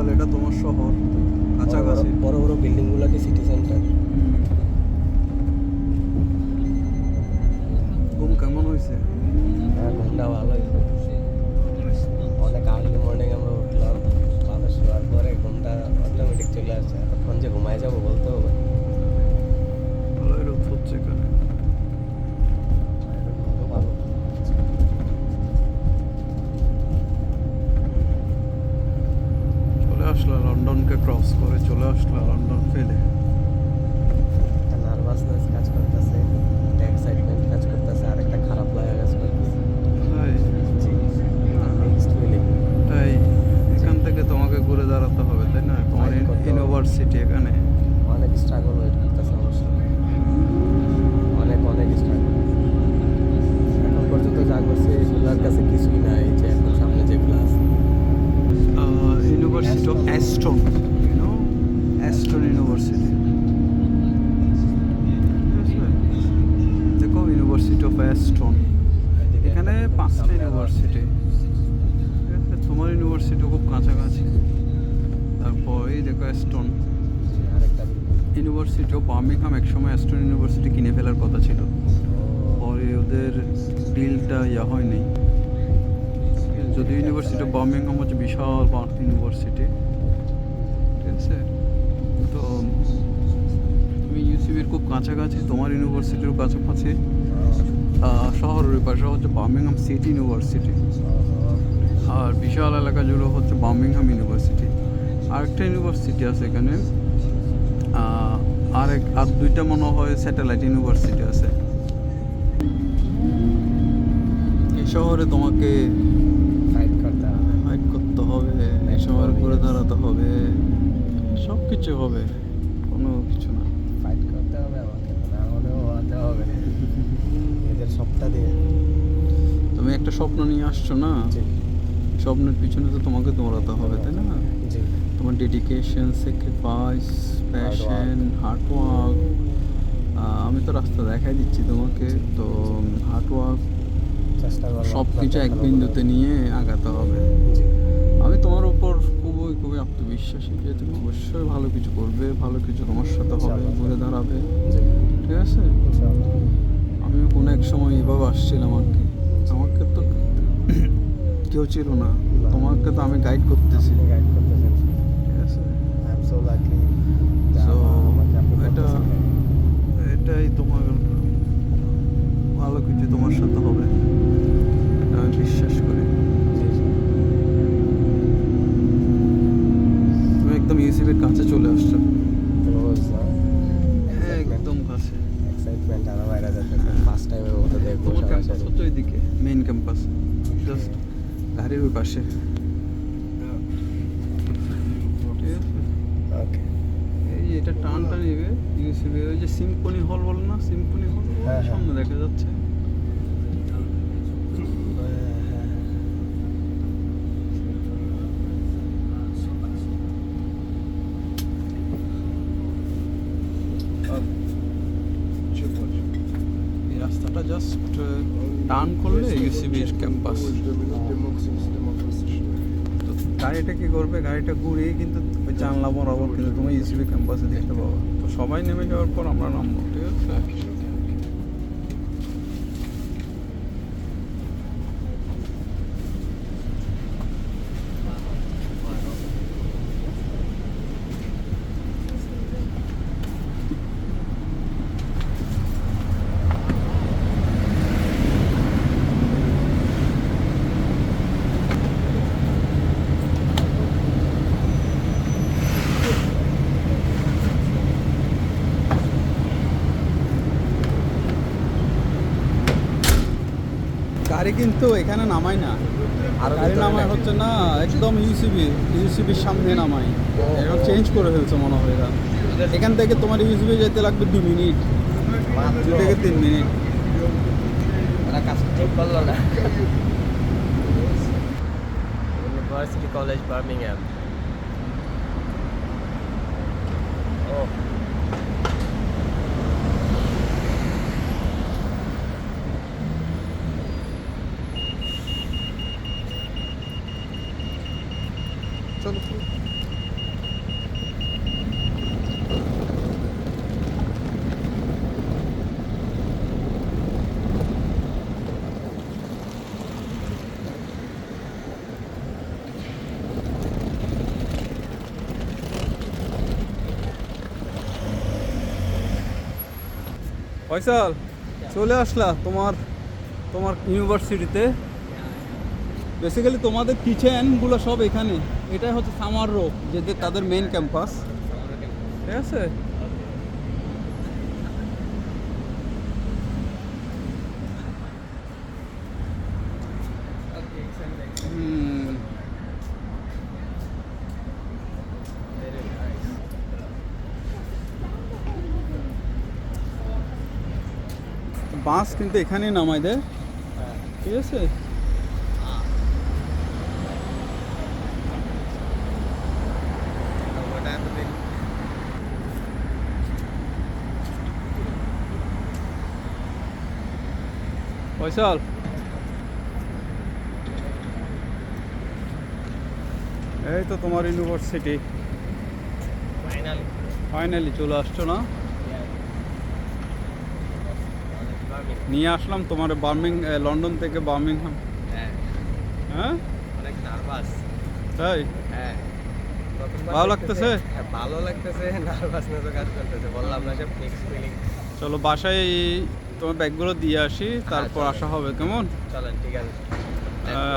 বিশাল এটা তোমার শহর। কাছাকাছি। বড় বড় বিল্ডিংগুলো কি সিটি সেন্টার ঘুম কেমন হয়েছে হ্যাঁ ঘুমটা অ্যাস্টন এখানে পাঁচটা ইউনিভার্সিটি তোমার ইউনিভার্সিটি খুব কাছাকাছি। তারপর এই দেখো অ্যাস্টন ইউনিভার্সিটি অফ বার্মিংহাম একসময় অ্যাস্টন ইউনিভার্সিটি কিনে ফেলার কথা ছিল। পরে ওদের ডিলটা ইয়া হয়নি। যদি ইউনিভার্সিটি অফ বার্মিংহাম হচ্ছে বিশাল ইউনিভার্সিটি ঠিক আছে? তো, তুমি ইউসিবির খুব কাছাকাছি, তোমার ইউনিভার্সিটির কাছাকাছি। শহরের পাশে হচ্ছে বার্মিংহাম সিটি ইউনিভার্সিটি। আর বিশাল এলাকা জুড়ে হচ্ছে বার্মিংহাম ইউনিভার্সিটি। আরেকটা ইউনিভার্সিটি আছে এখানে। আহ, আরেক আর দুইটা মনে হয় স্যাটেলাইট ইউনিভার্সিটি আছে। এই শহরে তোমাকে ফাইট করতে হবে। ফাইট করতে হবে এই শহরে ঘুরে দাঁড়াতে হবে সব কিছু হবে। কোনো কিছু না ফাইট করতে হবে আমাকে না হলেও হতে হবে এদের সপ্তাহ দিয়ে তুমি একটা স্বপ্ন নিয়ে আসছো না? স্বপ্নের পিছনে তো তোমাকে দৌড়াতে হবে তাই না? তোমার dedication sacrifice passion hard work আমি তো রাস্তা দেখাই দিচ্ছি তোমাকে তো হার্ড ওয়ার্ক চেষ্টা করব সব কিছু এক বিন্দুতে নিয়ে আগাতে হবে। আমি তোমার উপর খুবই খুবই আত্মবিশ্বাসী যে তুমি অবশ্যই ভালো কিছু করবে ভালো কিছু তোমার সাথে হবে। ঘুরে দাঁড়াবে। ঠিক আছে? আমিও কোনো এক সময় এভাবে আসছিলাম আর কি। আমাকে তো কেউ ছিল না। তোমাকে তো আমি গাইড করতেছি। গাইড করতেছেন ঠিক আছে। I am so lucky So, এটা এটাই তোমার ভালো কিছু তোমার সাথে হবে। এটা আমি বিশ্বাস করি জি জি তুমি একদম ইউসিবির কাছে চলে আসছো ক্লোজ না একদম কাছে এক্সাইটমেন্ট আরও বাইরে যাচ্ছে ফার্স্ট টাইমের মতো দেখব তোমার ক্যাম্পাস সরাসরি হচ্ছে ওইদিকে মেইন ক্যাম্পাস জাস্ট গাড়ির ওই পাশে। এটা টান টান এই এটা টানটা নেবে ইউসিবি ওই যে সিম্পনি হল বল না? সিম্পনি হল হ্যাঁ, হ্যাঁ। সামনে দেখা যাচ্ছে এই রাস্তাটা জাস্ট টার্ন করলে ইউসিবির ক্যাম্পাস তো গাড়িটা কি করবে? গাড়িটা ঘুরিয়ে কিন্তু জানলা বরাবর কিন্তু তুমি ইউসিবি ক্যাম্পাসে দেখতে পাবো। তো সবাই নেমে যাওয়ার পর আমরা নামবো, ঠিক আছে? গাড়ি কিন্তু এখানে নামাই না। আরও গাড়ি নামাই হচ্ছে না, একদম ইউসিবি ইউসিবির সামনে নামাই এখন চেঞ্জ করে ফেলছে মনে হয় এরা। এখান থেকে তোমার ইউসিবি যেতে লাগবে দু মিনিট, দু থেকে তিন মিনিট। এরা কাজ ঠিক করল ফয়সাল, চলে আসলা তোমার তোমার ইউনিভার্সিটিতে বেসিক্যালি তোমাদের কিচেনগুলো সব এখানে। এটাই হচ্ছে সামার রো যেতে তাদের মেইন ক্যাম্পাস ঠিক আছে? বাস কিন্তু এখানেই নামাই দেয়। ঠিক আছে? ফয়সাল। এই তো তোমার ইউনিভার্সিটি। ফাইনালি ফাইনালি চলে আসছো না? নিয়ে আসলাম তোমার বার্মিং লন্ডন থেকে বার্মিংহাম। হ্যাঁ। হ্যাঁ? অনেক নার্ভাস তাই? হ্যাঁ। ভালো লাগতেছে? হ্যাঁ, ভালো লাগতেছে নার্ভাসনেসও কাজ করতেছে বললাম না সব মিক্স ফিলিং চলো বাসায় তোমার ব্যাগগুলো দিয়ে আসি তারপর। আসা হবে কেমন? চলেন ঠিক আছে।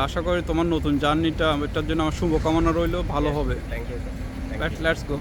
আশা করি তোমার নতুন জার্নিটা এটার জন্য আমার শুভকামনা রইল ভালো হবে। Thank you sir let's go